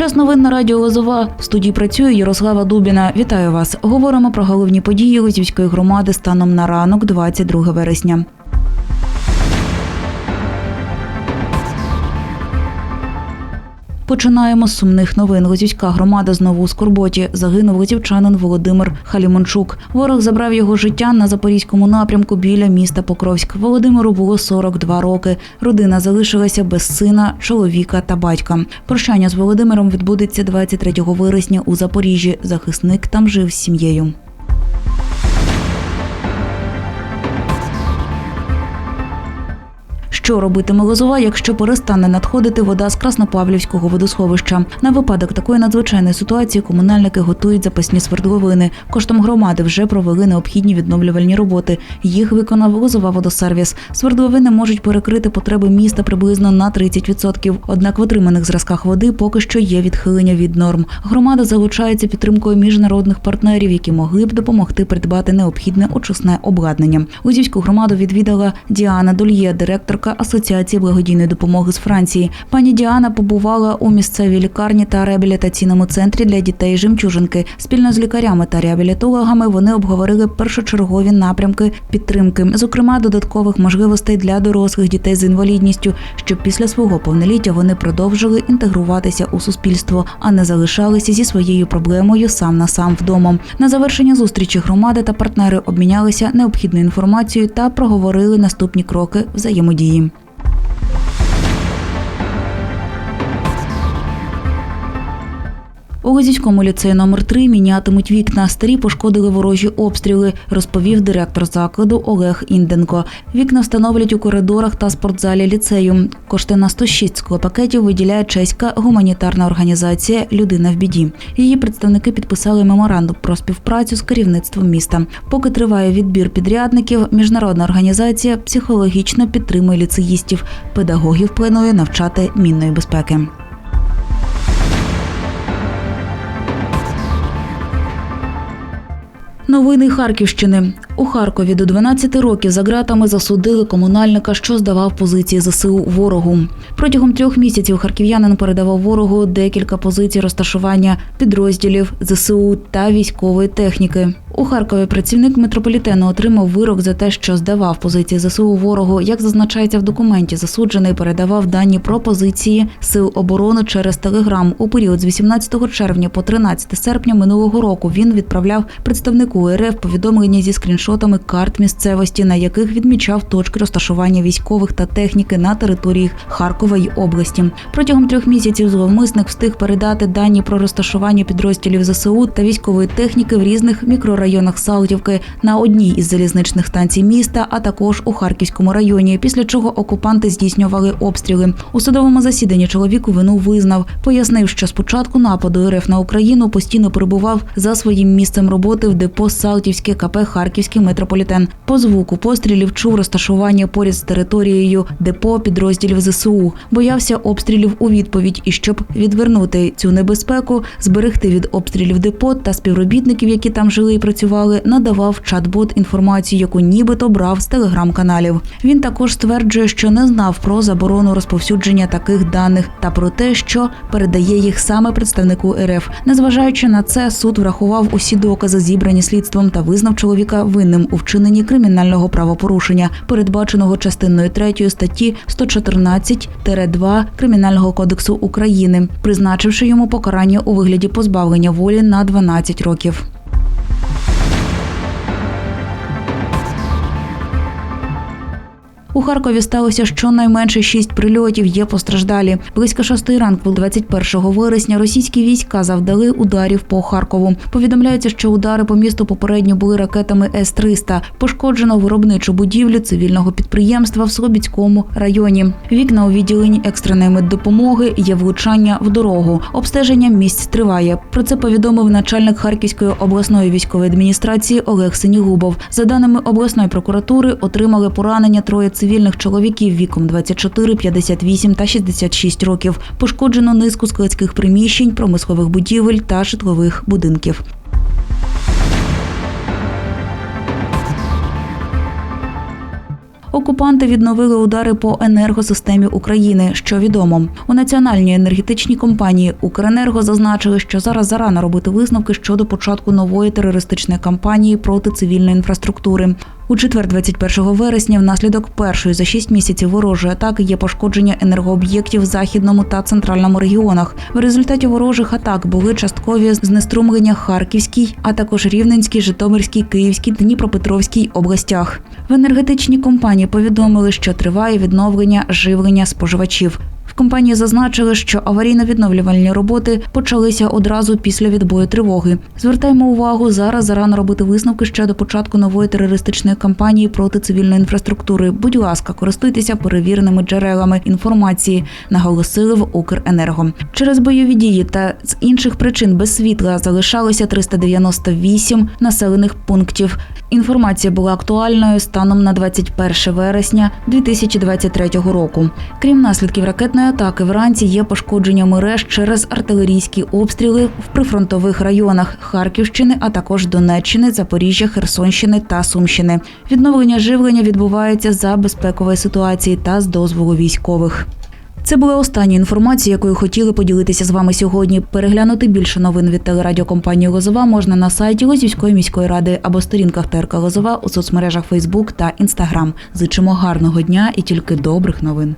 Час новин на радіо Лозова. В студії працює Ярослава Дубіна. Вітаю вас. Говоримо про головні події Лозівської громади станом на ранок, 22 вересня. Починаємо з сумних новин. Лозівська громада знову у скорботі. Загинув лозівчанин Володимир Халімончук. Ворог забрав його життя на запорізькому напрямку біля міста Покровськ. Володимиру було 42 роки. Родина залишилася без сина, чоловіка та батька. Прощання з Володимиром відбудеться 23 вересня у Запоріжжі. Захисник там жив з сім'єю. Що робитиме Лозова, якщо перестане надходити вода з Краснопавлівського водосховища? На випадок такої надзвичайної ситуації комунальники готують запасні свердловини. Коштом громади вже провели необхідні відновлювальні роботи. Їх виконав Лозова водосервіс. Свердловини можуть перекрити потреби міста приблизно на 30%. Однак в отриманих зразках води поки що є відхилення від норм. Громада залучається підтримкою міжнародних партнерів, які могли б допомогти придбати необхідне очисне обладнання. Лузівську громаду відвідала Діана Дольє, директорка Асоціації благодійної допомоги з Франції. Пані Діана побувала у місцевій лікарні та реабілітаційному центрі для дітей жемчужинки. Спільно з лікарями та реабілітологами вони обговорили першочергові напрямки підтримки, зокрема додаткових можливостей для дорослих дітей з інвалідністю, щоб після свого повноліття вони продовжили інтегруватися у суспільство, а не залишалися зі своєю проблемою сам на сам вдома. На завершення зустрічі громади та партнери обмінялися необхідною інформацією та проговорили наступні кроки взаємодії. У Лозівському ліцеї номер 3 мінятимуть вікна. Старі пошкодили ворожі обстріли, розповів директор закладу Олег Інденко. Вікна встановлять у коридорах та спортзалі ліцею. Кошти на 106 склопакетів виділяє чеська гуманітарна організація Людина в біді. Її представники підписали меморандум про співпрацю з керівництвом міста. Поки триває відбір підрядників, міжнародна організація психологічно підтримує ліцеїстів. Педагогів планує навчати мінної безпеки. Новини Харківщини у Харкові до 12 років за ґратами засудили комунальника, що здавав позиції ЗСУ ворогу. Протягом трьох місяців харків'янин передавав ворогу декілька позицій розташування підрозділів ЗСУ та військової техніки. У Харкові працівник метрополітену отримав вирок за те, що здавав позиції ЗСУ ворогу. Як зазначається в документі, засуджений передавав дані про позиції сил оборони через телеграм. У період з 18 червня по 13 серпня минулого року він відправляв представнику РФ повідомлення зі скріншотами карт місцевості, на яких відмічав точки розташування військових та техніки на території Харкова й області. Протягом трьох місяців зловмисник встиг передати дані про розташування підрозділів ЗСУ та військової техніки в різних мікрорайонах Салтівки на одній із залізничних станцій міста, а також у Харківському районі. Після чого окупанти здійснювали обстріли. У судовому засіданні чоловіку вину визнав, пояснив, що з початку нападу РФ на Україну постійно перебував за своїм місцем роботи в депо Салтівське КП Харківський метрополітен. По звуку пострілів чув розташування поряд з територією депо підрозділів ЗСУ. Боявся обстрілів у відповідь. І щоб відвернути цю небезпеку, зберегти від обстрілів депо та співробітників, які там жили і працювали, надавав чат-бот інформацію, яку нібито брав з телеграм-каналів. Він також стверджує, що не знав про заборону розповсюдження таких даних та про те, що передає їх саме представнику РФ. Незважаючи на це, суд врахував усі докази, зібрані слідством, та визнав чоловіка винним у вчиненні кримінального правопорушення, передбаченого частиною 3 статті 114-2 Кримінального кодексу України, призначивши йому покарання у вигляді позбавлення волі на 12 років. У Харкові сталося щонайменше шість прильотів. Є постраждалі. Близько шостої ранку, 21 вересня, російські війська завдали ударів по Харкову. Повідомляється, що удари по місту попередньо були ракетами С-300. Пошкоджено виробничу будівлю цивільного підприємства в Слобідському районі. Вікна у відділенні екстреної меддопомоги є влучання в дорогу. Обстеження місць триває. Про це повідомив начальник Харківської обласної військової адміністрації Олег Синігубов. За даними обласної прокуратури, отримали поранення троє цивільних чоловіків віком 24, 58 та 66 років. Пошкоджено низку складських приміщень, промислових будівель та житлових будинків. Окупанти відновили удари по енергосистемі України. Що відомо у національній енергетичній компанії Укренерго зазначили, що зараз зарано робити висновки щодо початку нової терористичної кампанії проти цивільної інфраструктури. У четвер, 21 вересня, внаслідок першої за шість місяців ворожої атаки є пошкодження енергооб'єктів в західному та центральному регіонах. В результаті ворожих атак були часткові знеструмлення Харківській, а також Рівненській, Житомирській, Київській, Дніпропетровській областях. В енергетичній компанії повідомили, що триває відновлення живлення споживачів. В компанії зазначили, що аварійно-відновлювальні роботи почалися одразу після відбою тривоги. Звертаємо увагу, зараз зарано робити висновки ще до початку нової терористичної кампанії проти цивільної інфраструктури. Будь ласка, користуйтеся перевіреними джерелами інформації, наголосили в Укренерго. Через бойові дії та з інших причин без світла залишалося 398 населених пунктів. Інформація була актуальною станом на 21 вересня 2023 року. Крім наслідків ракетної атаки, вранці є пошкодження мереж через артилерійські обстріли в прифронтових районах Харківщини, а також Донеччини, Запоріжжя, Херсонщини та Сумщини. Відновлення живлення відбувається за безпекової ситуації та з дозволу військових. Це була остання інформація, якою хотіли поділитися з вами сьогодні. Переглянути більше новин від телерадіокомпанії Лозова можна на сайті Лозівської міської ради або сторінках ТРК Лозова у соцмережах Фейсбук та Інстаграм. Зичимо гарного дня і тільки добрих новин.